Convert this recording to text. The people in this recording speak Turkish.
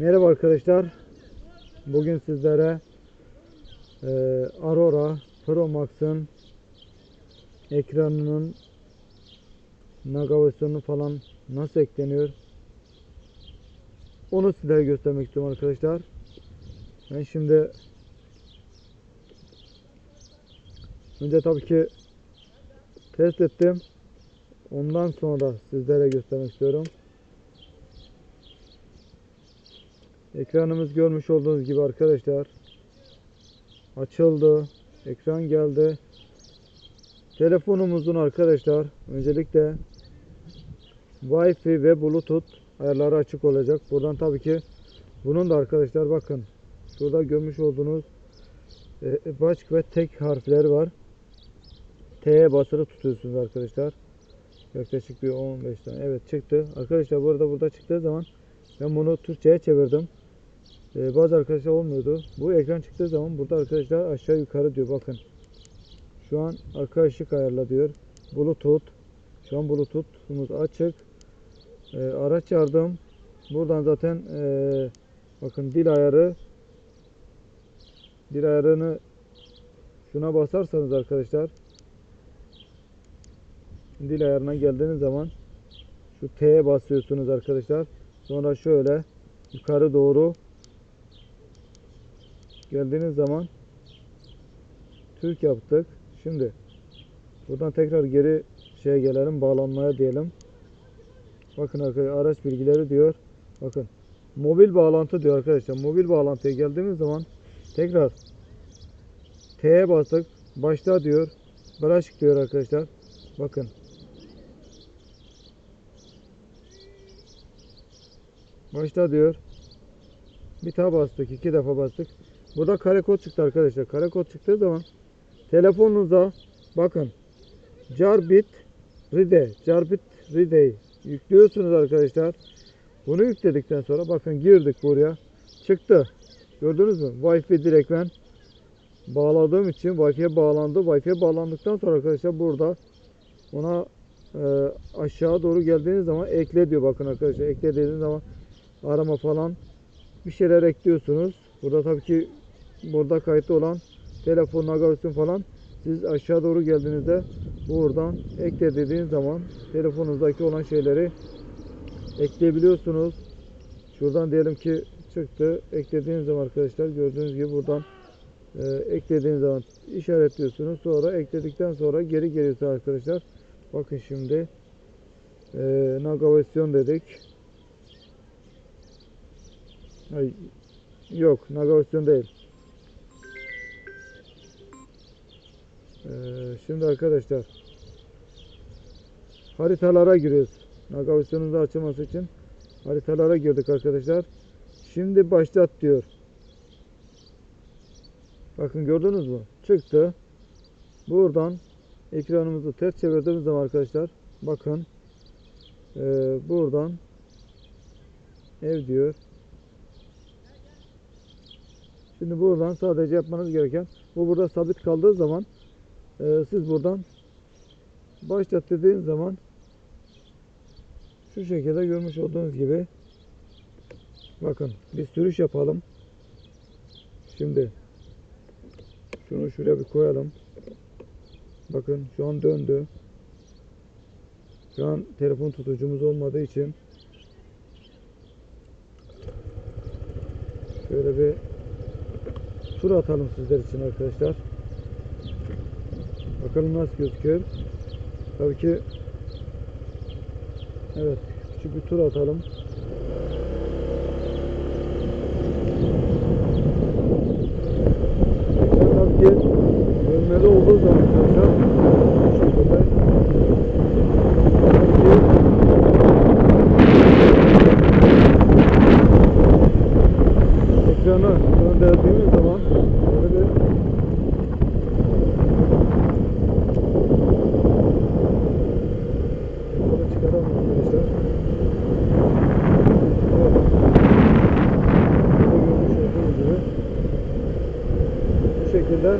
Merhaba arkadaşlar. Bugün sizlere e, Aurora Pro Max'ın ekranının navigasyonu falan nasıl ekleniyor onu sizlere göstermek istiyorum arkadaşlar. Ben şimdi önce tabii ki test ettim. Ondan sonra sizlere göstermek istiyorum. Ekranımız görmüş olduğunuz gibi arkadaşlar açıldı. Ekran geldi. Telefonumuzun arkadaşlar öncelikle Wi-Fi ve Bluetooth ayarları açık olacak. Buradan tabii ki bunun da arkadaşlar bakın şurada görmüş olduğunuz e, baş ve tek harfleri var. T'ye basılı tutuyorsunuz arkadaşlar. Yaklaşık bir 15 tane. Evet çıktı. Arkadaşlar bu arada burada çıktığı zaman ben bunu Türkçe'ye çevirdim. Ee, bazı arkadaşlar olmuyordu. Bu ekran çıktığı zaman burada arkadaşlar aşağı yukarı diyor. Bakın. Şu an arka ışık ayarla diyor. Bluetooth. Şu an Bluetooth'umuz açık. Ee, araç yardım. Buradan zaten ee, bakın dil ayarı dil ayarını şuna basarsanız arkadaşlar dil ayarına geldiğiniz zaman şu T'ye basıyorsunuz arkadaşlar. Sonra şöyle yukarı doğru geldiğiniz zaman Türk yaptık. Şimdi buradan tekrar geri şeye gelelim bağlanmaya diyelim. Bakın arkadaşlar araç bilgileri diyor. Bakın mobil bağlantı diyor arkadaşlar. Mobil bağlantıya geldiğimiz zaman tekrar T'ye bastık. Başla diyor. Bıraş diyor arkadaşlar. Bakın. Başla diyor. Bir daha bastık. iki defa bastık. Burada kare kod çıktı arkadaşlar. Kare kod çıktığı zaman telefonunuza bakın Carbit Ride Carbit Ride'yi yüklüyorsunuz arkadaşlar. Bunu yükledikten sonra bakın girdik buraya. Çıktı. Gördünüz mü? Wi-Fi direkt ben bağladığım için Wi-Fi'ye bağlandı. Wi-Fi'ye bağlandıktan sonra arkadaşlar burada ona e, aşağı doğru geldiğiniz zaman ekle diyor. Bakın arkadaşlar ekle dediğiniz zaman arama falan bir şeyler ekliyorsunuz. Burada tabii ki burada kayıtlı olan telefon navigasyon falan siz aşağı doğru geldiğinizde buradan ekle dediğiniz zaman telefonunuzdaki olan şeyleri ekleyebiliyorsunuz. Şuradan diyelim ki çıktı. Eklediğiniz zaman arkadaşlar gördüğünüz gibi buradan e, eklediğiniz zaman işaretliyorsunuz. Sonra ekledikten sonra geri geliyorsa arkadaşlar. Bakın şimdi e, navigasyon dedik. Ay, yok navigasyon değil. Ee, şimdi arkadaşlar haritalara giriyoruz. Navigasyonun da açılması için haritalara girdik arkadaşlar. Şimdi başlat diyor. Bakın gördünüz mü? Çıktı. Buradan ekranımızı ters çevirdiğimiz zaman arkadaşlar bakın ee, buradan ev diyor. Şimdi buradan sadece yapmanız gereken bu burada sabit kaldığı zaman e, siz buradan başlat dediğiniz zaman şu şekilde görmüş olduğunuz gibi bakın bir sürüş yapalım. Şimdi şunu şuraya bir koyalım. Bakın şu an döndü. Şu an telefon tutucumuz olmadığı için şöyle bir tur atalım sizler için arkadaşlar. Bakalım nasıl gözüküyor. Tabii ki evet küçük bir tur atalım. Tabii ki görmeli olduğu zaman arkadaşlar bu şekilde ekranı gönderdiğimiz zaman şekilde